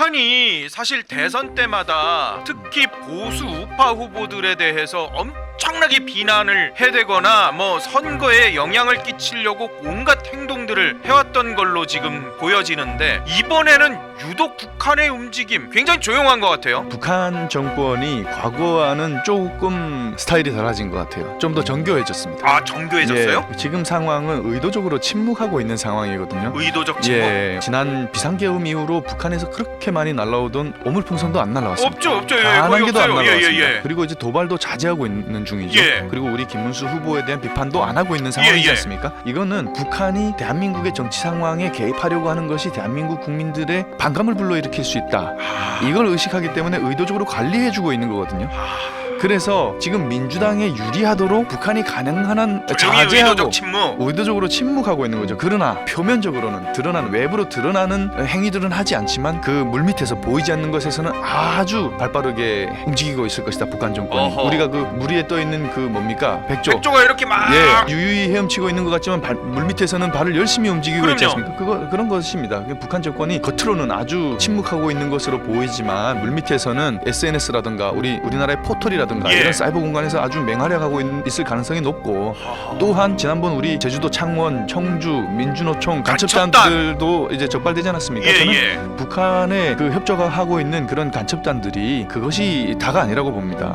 북한이 사실 대선 때마다 특히 보수 우파 후보들에 대해서 엄 청나게 비난을 해대거나 뭐 선거에 영향을 끼치려고 온갖 행동들을 해왔던 걸로 지금 보여지는데 이번에는 유독 북한의 움직임 굉장히 조용한 것 같아요. 북한 정권이 과거와는 조금 스타일이 달라진 것 같아요. 좀 더 정교해졌습니다. 아 정교해졌어요? 예, 지금 상황은 의도적으로 침묵하고 있는 상황이거든요. 의도적 침묵? 예, 지난 비상계엄 이후로 북한에서 그렇게 많이 날라오던 오물풍선도 안 날라왔습니다. 없죠 없죠 예, 단 거의 한 개도 안 없어요. 예, 날라왔습니다. 예, 예. 그리고 이제 도발도 자제하고 있는 중이죠. 예. 그리고 우리 김문수 후보에 대한 비판도 안 하고 있는 상황이지 예, 예. 않습니까? 이거는 북한이 대한민국의 정치 상황에 개입하려고 하는 것이 대한민국 국민들의 반감을 불러일으킬 수 있다. 이걸 의식하기 때문에 의도적으로 관리해주고 있는 거거든요. 그래서 지금 민주당에 유리하도록 북한이 가능한 한 자제하고 의도적 침묵 의도적으로 침묵하고 있는 거죠. 그러나 표면적으로는 드러나는 외부로 드러나는 행위들은 하지 않지만 그 물밑에서 보이지 않는 것에서는 아주 발빠르게 움직이고 있을 것이다. 북한 정권이. 어허. 우리가 그 물위에 떠 있는 그 뭡니까 백조. 백조가 이렇게 막 예, 유유히 헤엄치고 있는 것 같지만 발, 물밑에서는 발을 열심히 움직이고 있지 그럼요. 않습니까? 그거 그런 것입니다. 그 북한 정권이 겉으로는 아주 침묵하고 있는 것으로 보이지만 물밑에서는 SNS라든가 우리 우리나라의 포털이라든가 예. 이런 사이버 공간에서 아주 맹활약하고 있, 있을 가능성이 높고 또한 지난번 우리 제주도 창원, 청주, 민주노총 간첩단들도 이제 적발되지 않았습니까? 저는 예예 북한의 그 협조하고 있는 그런 간첩단들이 그것이 다가 아니라고 봅니다.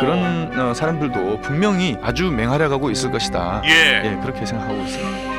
그런 어, 사람들도 분명히 아주 맹활약하고 있을 것이다. 예. 예, 그렇게 생각하고 있습니다.